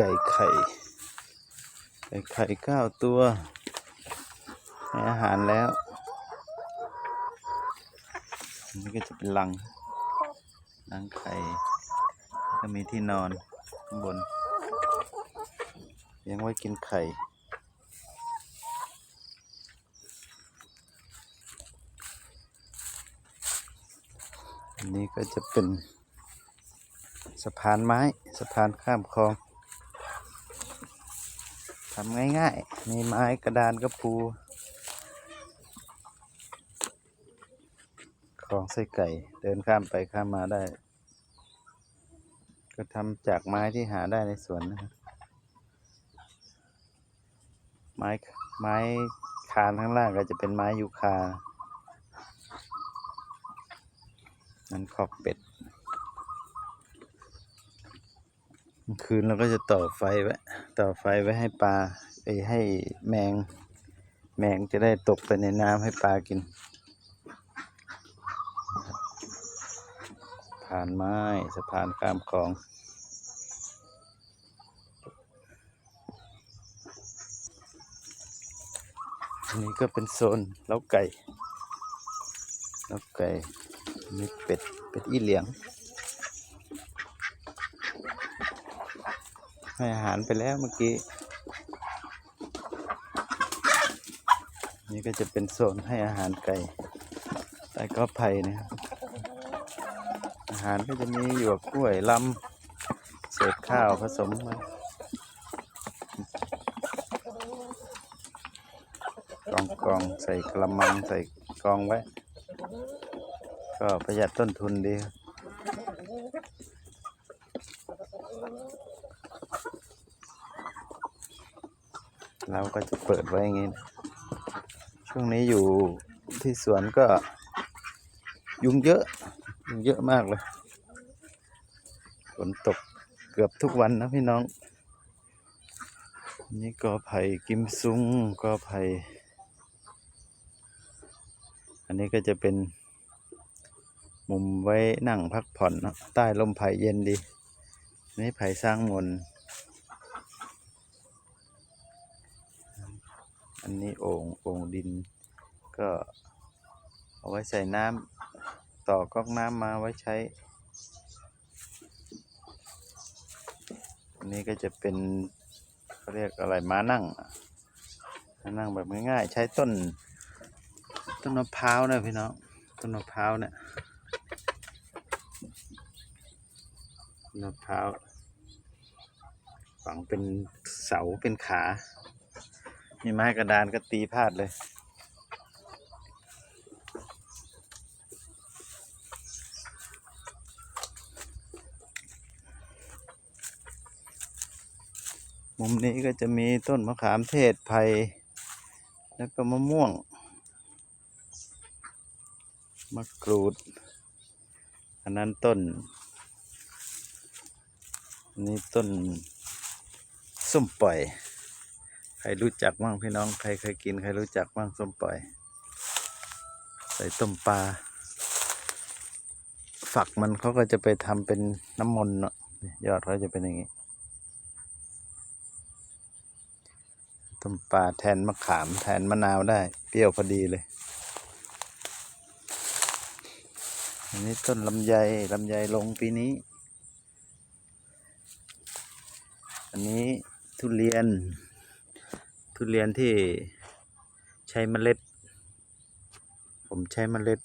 ไก่ไข่ ไก่ไข่เก้าตัวให้อาหารแล้วอันนี้ก็จะเป็นรังรังไข่ก็มีที่นอนข้างบนยังไว้กินไข่อันนี้ก็จะเป็นสะพานไม้สะพานข้ามคลอง ทำง่ายๆ มีไม้กระดานกระปูคลองใส่ไก่ เดินข้ามไปข้ามมาได้ ก็ทำจากไม้ที่หาได้ในสวนนะครับ ไม้ไม้คานข้างล่างก็จะเป็นไม้ยูคา นั่นขอบเป็ดกลาง คืนเราก็จะต่อไฟไว้ต่อไฟไว้ให้ปลาไปให้แมง แมงจะได้ตกไปในน้ำให้ปลากิน ผ่านไม้สะพานข้ามคลองอันนี้ก็เป็นโซนเล้าไก่เล้าไก่มีเป็ด เป็ดอีเหลียง ให้อาหารไปแล้วเมื่อกี้ นี่ก็จะเป็นโซนให้อาหารไก่ใต้กอไผ่นะครับอาหารก็จะมีหยวกกล้วยลำเศษข้าวผสมมากองกองใส่กระมังใส่กองไว้ ก็ประหยัดต้นทุนดีครับ เราก็จะเปิดไว้อย่างนี้นะช่วงนี้อยู่ที่สวนก็ ยุงเยอะ ยุงเยอะมากเลยฝนตกเกือบทุกวันนะพี่น้อง นี่กอไผ่กิมซุงกอไผ่อันนี้ก็จะเป็นมุมไว้นั่งพักผ่อนเนอะใต้ลมไผ่เย็นดี นี่ไผ่สร้างมนต์ อันนี้โอ่งโอ่งดิน ก็เอาไว้ใส่น้ำต่อก๊อกน้ำมาไว้ใช้ อันนี้ก็จะเป็นเขาเรียกอะไรม้านั่งม้านั่งแบบง่ายๆใช้ต้น ต้นมะพร้าวนะพี่น้องต้นมะพร้าวเนี่ยมะพร้าวฝังเป็นเสาเป็นขา มีไม้กระดานก็ตีพลาดเลย มุมนี้ก็จะมีต้นมะขามเทศไผ่แล้วก็มะม่วง มะกรูด อันนั้นต้นนนี้ต้นส้มปล่อย ใครรู้จักบ้างพี่น้องใครเคยกินใครรู้จักบ้างส้มปล่อย ใส่ต้มปลา ฝักมันเขาก็จะไปทำเป็นน้ำมนต์เนาะยอดเขาจะเป็นอย่างนี้ ต้มปลาแทนมะขามแทนมะนาวได้ เปรี้ยวพอดีเลยอันนี้ต้นลำไยลำไยลงปีนี้ อันนี้ทุเรียน ทุเรียนที่ใช้เมล็ด ผมใช้เมล็ด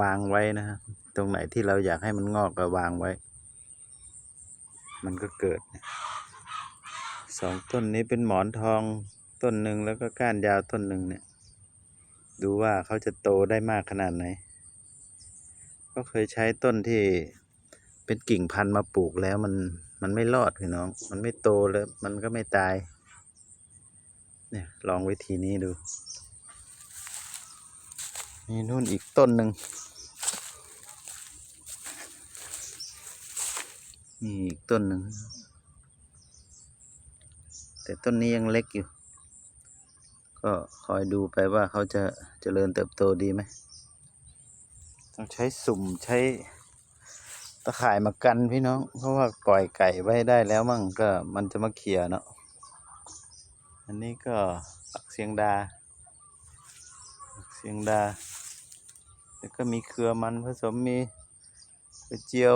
วางไว้นะครับตรงไหนที่เราอยากให้มันงอกก็วางไว้ มันก็เกิดสองต้นนี้เป็นหมอนทองต้นหนึ่งแล้วก็ก้านยาวต้นหนึ่งเนี่ย ดูว่าเขาจะโตได้มากขนาดไหน ก็เคยใช้ต้นที่เป็นกิ่งพันธุ์มาปลูกแล้วมันมันไม่รอดพี่น้อง มันไม่โตแล้ว มันก็ไม่ตาย เนี่ยลองวิธีนี้ดูมีนู่นอีกต้นหนึ่งนี่อีกต้นหนึ่ง แต่ต้นนี้ยังเล็กอยู่ ก็คอยดูไปว่าเขาจะเจริญเติบโตดีไหม ต้องใช้สุ่มใช้ตะข่ายมากันพี่น้อง เพราะว่าปล่อยไก่ไว้ได้แล้วมั่งก็มันจะมาเขี่ยเนาะ อันนี้ก็ปักเสียงดาปักเสียงดา แล้วก็มีเครือมันผสมมีกระเจียว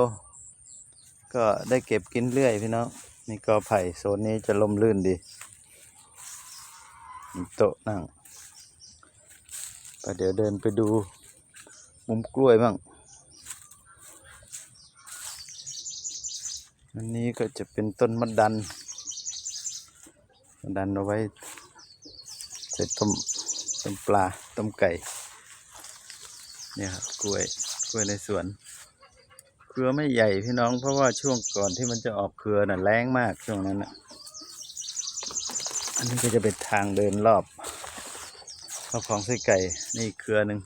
ก็ได้เก็บกินเรื่อยพี่น้องนี่ก็ไผ่โซนนี้จะลมลื่นดีโต๊ะนั่งก็เดี๋ยวเดินไปดูมุมกล้วยบ้าง อันนี้ก็จะเป็นต้นมะดัน ดันเอาไว้ใส่ต้มต้มปลาต้มไก่ เนี่ยครับกล้วยกล้วยในสวน เครือไม่ใหญ่พี่น้องเพราะว่าช่วงก่อนที่มันจะออกเครือน่ะแรงมากช่วงนั้นน่ะอันนี้ก็จะเป็นทางเดินรอบรอบของไส้ไก่นี่อีกเครือหนึ่ง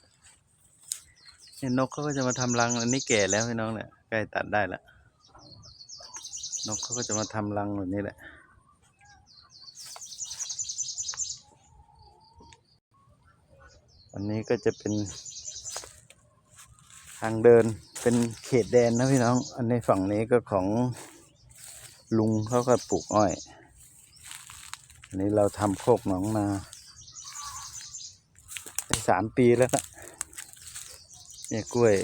เนี่ยนกเขาก็จะมาทำรังอันนี้แก่แล้วพี่น้องเนี่ยใกล้ตัดได้ละนกเขาก็จะมาทำรังแบบนี้แหละ อันนี้ก็จะเป็น ทางเดินเป็นเขตแดนนะพี่น้อง อันในฝั่งนี้ก็ของลุงเขาก็ปลูกอ้อย อันนี้เราทำโคกหนองนาสามปีแล้วนะเนี่ยกล้วย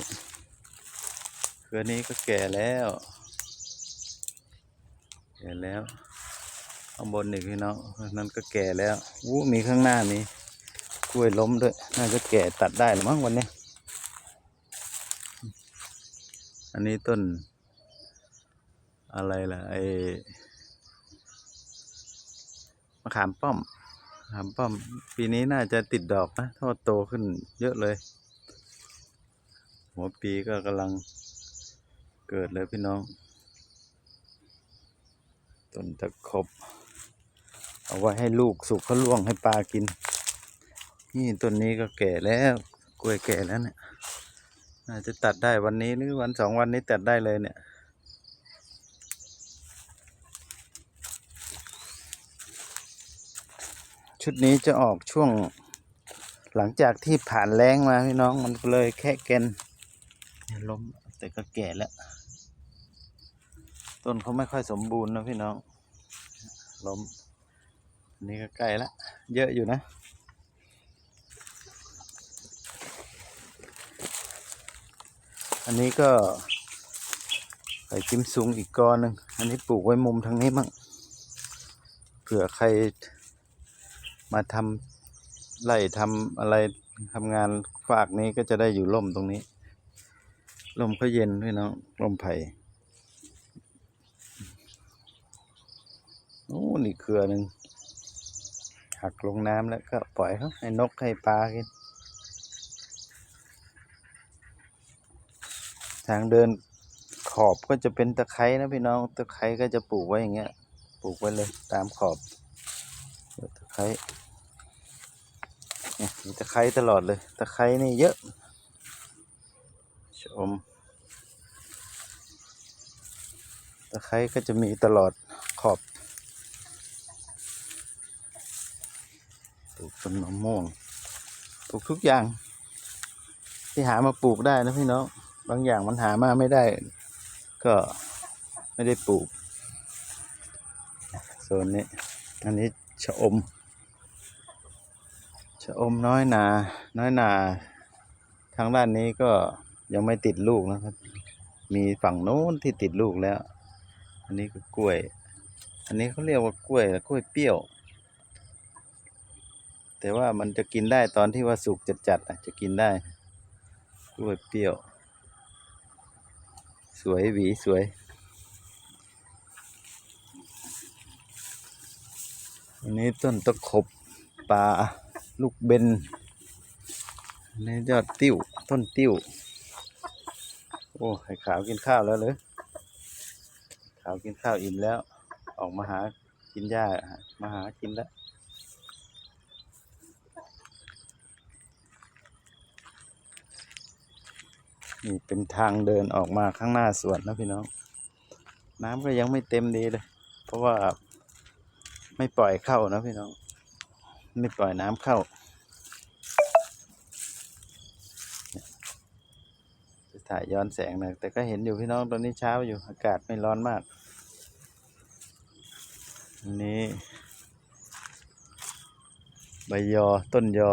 เครือนี้ก็แก่แล้ว แก่แล้วข้างบนอีกพี่น้องนั้นก็แก่แล้ววู้มีข้างหน้ามี กล้วยล้มด้วย น่าจะแก่ตัดได้หรือมั้งวันนี้ อันนี้ต้น อะไรล่ะไอมะขามป้อมมะขามป้อม ปีนี้น่าจะติดดอกนะถ้าว่าโตขึ้นเยอะเลย หัวปีก็กำลังเกิดเลยพี่น้อง ต้นตะขบเอาไว้ให้ลูกสุกเขาล่วงให้ปลากิน นี่ต้นนี้ก็แก่แล้วกล้วยแก่แล้วเนี่ยน่าจะตัดได้วันนี้หรือวันสองวันนี้ตัดได้เลยเนี่ย ชุดนี้จะออกช่วงหลังจากที่ผ่านแรงมาพี่น้องมันเลยแค่เกนล้มแต่ก็แก่แล้ว ต้นเขาไม่ค่อยสมบูรณ์นะพี่น้องล้มอันนี้ก็ใกล้ละเยอะอยู่นะ อันนี้ก็ไข่กิมซุงอีกกอหนึ่งอันนี้ปลูกไว้มุมทางนี้มั่งเผื่อใครมาทำไร่ทำอะไรทำงานฝากนี้ก็จะได้อยู่ร่มตรงนี้ร่มก็เย็นด้วยเนาะร่มไผ่โอ้นี่เครือหนึ่งหักลงน้ำแล้วก็ปล่อยเขาให้นกให้ปลากิน ทางเดินขอบก็จะเป็นตะไคร้นะพี่น้อง ตะไคร้ก็จะปลูกไว้อย่างเงี้ย ปลูกไว้เลยตามขอบ ตะไคร้เนี่ยมีตะไคร้ตลอดเลย ตะไคร้นี่เยอะ ชม ตะไคร้ก็จะมีตลอดขอบ ปลูกต้นมะม่วง ปลูกทุกอย่าง ที่หามาปลูกได้นะพี่น้อง บางอย่างมันหามาไม่ได้ ก็ไม่ได้ปลูกโซนนี้ อันนี้ชะอม ชะอมน้อยนา น้อยนา ทางด้านนี้ก็ยังไม่ติดลูกนะครับ มีฝั่งโน้นที่ติดลูกแล้ว อันนี้ก็กล้วย อันนี้เขาเรียกว่ากล้วยกล้วยเปรี้ยว แต่ว่ามันจะกินได้ตอนที่ว่าสุกจัดๆอะจะกินได้ กล้วยเปรี้ยว สวยหวีสวยอันนี้ต้นตะขบปลาลูกเบนอันนี้ยอดติ้ว ต้นติ้ว โอ้ไข่ขาวกินข้าวแล้วเลยขาวกินข้าวอิ่มแล้ว ออกมาหากินหญ้ามาหากินแล้ว นี่เป็นทางเดินออกมาข้างหน้าสวนนะพี่น้อง น้ำก็ยังไม่เต็มดีเลย เพราะว่าไม่ปล่อยเข้านะพี่น้อง ไม่ปล่อยน้ำเข้าถ่ายย้อนแสงหน่อยแต่ก็เห็นอยู่พี่น้องตอนนี้เช้าอยู่อากาศไม่ร้อนมากนนี้ใบยอต้นยอ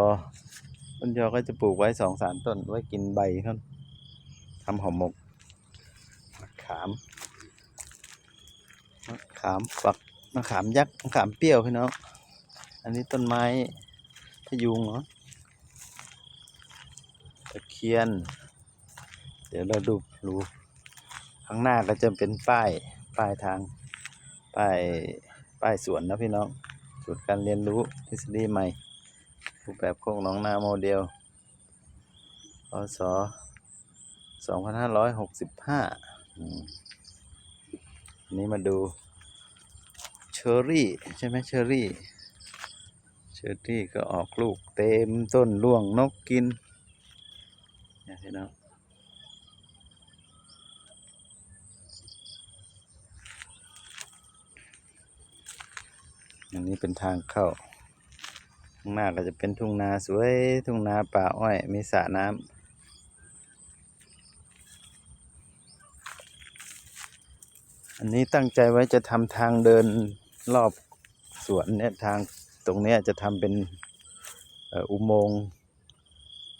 ต้นยอก็จะปลูกไว้สองสามต้นไว้กินใบเขาทำห่อหมกมะขามมะขามฝักมะขามยักษ์มะขามเปรี้ยวพี่น้องอันนี้ต้นไม้พยุงเหรอตะเคียน เดี๋ยวเราดูดูข้างหน้าก็จะเป็นป้ายป้ายทางป้ายป้ายสวนนะพี่น้องศูนย์การเรียนรู้ทฤษฎีใหม่รูปแบบโคกหนองนาโมเดลอสอ พศ2565อืมอันนี้มาดูเชอร์รี่ใช่ไหมเชอร์รี่ เชอร์รี่ก็ออกลูกเต็มต้นร่วงนกกินเนี่ยพี่น้องอันนี้เป็นทางเข้าข้างหน้าก็จะเป็นทุ่งนาสวยทุ่งนาป่าอ้อย มีสระน้ำ อันนี้ตั้งใจไว้จะทำทางเดินรอบสวนเนี่ยทางตรงเนี้ยจะทำเป็นอุโมงค์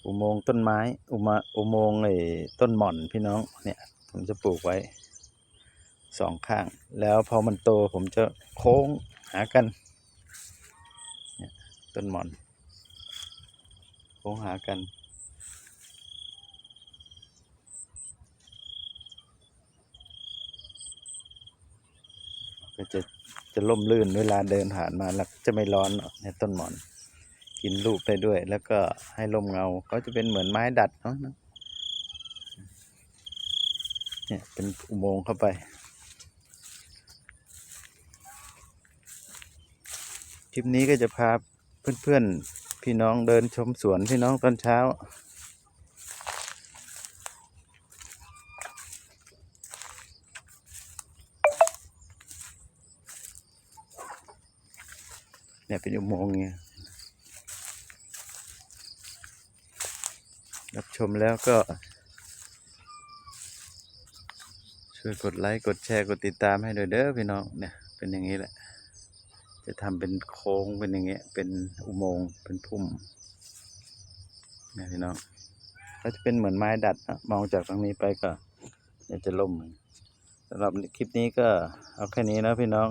อุโมงค์ต้นไม้อุมาอุโมงค์ไอ้ต้นหม่อนพี่น้องเนี่ยผมจะปลูกไว้สองข้าง แล้วพอมันโตผมจะโค้งหากันต้นหม่อนโค้งหากัน ก็จะจะล่มลื่นเวลาเดินผ่านมาแล้วจะไม่ร้อนเนอะในต้นหมอน กินลูกได้ด้วย แล้วก็ให้ลมเงาก็จะเป็นเหมือนไม้ดัดเนาะเนี่ยเป็นอุโมงค์เข้าไป คลิปนี้ก็จะพาเพื่อนๆพี่น้องเดินชมสวนพี่น้องตอนเช้า เนี่ยเป็นอุโมงค์เนี่ยรับชมแล้วก็ ช่วยกดไลค์กดแชร์กดติดตามให้ด้วยเด้อพี่น้องเนี่ยเป็นอย่างนี้แหละ จะทำเป็นโค้งเป็นอย่างเงี้ยเป็นอุโมงค์เป็นพุ่มเนี่ยพี่น้องก็จะเป็นเหมือนไม้ดัดนะมองจากตรงนี้ไปก็เดี๋ยวจะล่มสำหรับคลิปนี้ก็เอาแค่นี้นะพี่น้อง